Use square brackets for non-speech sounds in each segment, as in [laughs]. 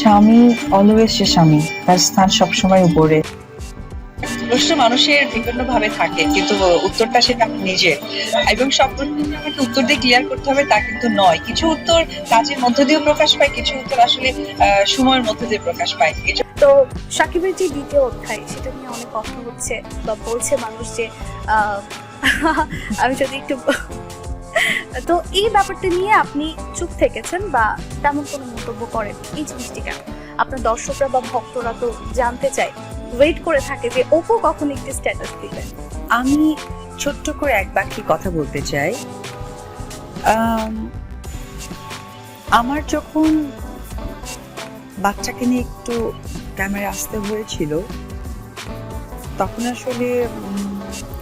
স্বামী অলওয়েজ সে স্বামী। তার স্থান সবসময় উপরে। প্রশ্ন মানুষের বিভিন্ন ভাবে থাকে, কিন্তু উত্তরটা সেটা নিজের এবং সব প্রশ্ন আমাকে উত্তর দিয়ে ক্লিয়ার করতে হবে, তা কিন্তু নয়। কিছু উত্তর কাজের মধ্য দিয়েও প্রকাশ পায়, কিছু উত্তর আসলে সময়ের মধ্য দিয়ে প্রকাশ পায়। তো সাকিবের যে দ্বিতীয় অধ্যায়, সেটা নিয়ে অনেক কথা হচ্ছে বা বলছে মানুষ যে [laughs] আমি যদি একটু তো এই ব্যাপারটা নিয়ে আপনি চুপ থেকেছেন বা তেমন কোনো মন্তব্য করেন এই জিনিসটি কেন? আপনার দর্শকরা বা ভক্তরা তো জানতে চায়। ওয়েট করে থাকে যে ওপো কখন একটি স্ট্যাটাস দিবেন আমি ছোট্ট করে এক বাক্যে কথা বলতে চাই। আম, আমার যখন বাচ্চাকে নিয়ে একটু ক্যামেরা আসতে হয়েছিল তখন আসলে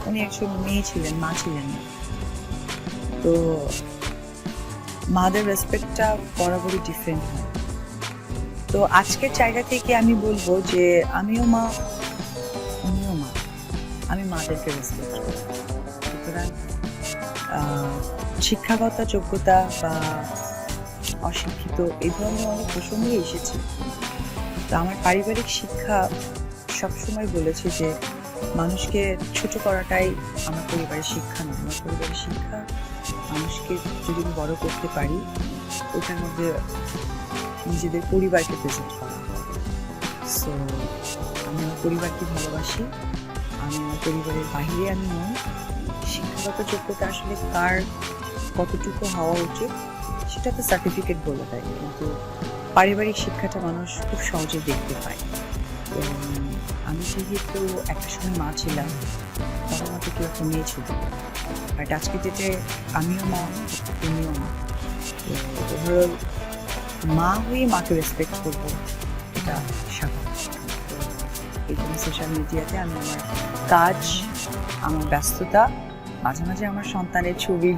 উনি একজন মেয়ে ছিলেন মা ছিলেন। তো মাদের রেসপেক্টটা বরাবরই ডিফারেন্ট হয়। তো আজকের জায়গা থেকে আমি বলব যে আমিও মা উনিও মা, আমি মাদেরকে রেসপেক্ট করি। সুতরাং শিক্ষাগত যোগ্যতা বা অশিক্ষিত এই ধরনের অনেক প্রসঙ্গই এসেছে। তো আমার পারিবারিক শিক্ষা সবসময় বলেছে যে মানুষকে ছোট করাটাই আমার পরিবারের শিক্ষা নয়। আমার পরিবারের শিক্ষা মানুষকে যদি আমি বড় করতে পারি ওটার মধ্যে নিজেদের পরিবারকে প্রেজেন্ট করা সো আমি আমার পরিবারকে ভালোবাসি। আমি আমার পরিবারের বাইরে আমি নই। শিক্ষাগত যোগ্যতা আসলে কার কতটুকু হওয়া উচিত, সেটা তো সার্টিফিকেট বলে দেয়। কিন্তু পারিবারিক শিক্ষাটা মানুষ খুব সহজে দেখতে পায়। তো আমি যেহেতু একটা সময় মা ছিলাম। বাবা মা কেউ একটা মেয়ে ছিল। বাট আজকে যেতে আমিও মা, তুমিও মা। তো ওভারঅল মা হয়ে মাকে রেসপেক্ট করব, এটা স্বাভাবিক। তো এই জন্য সোশ্যাল মিডিয়াতে আমি আমার কাজ, আমার ব্যস্ততা, মাঝে মাঝে আমার সন্তানের ছবি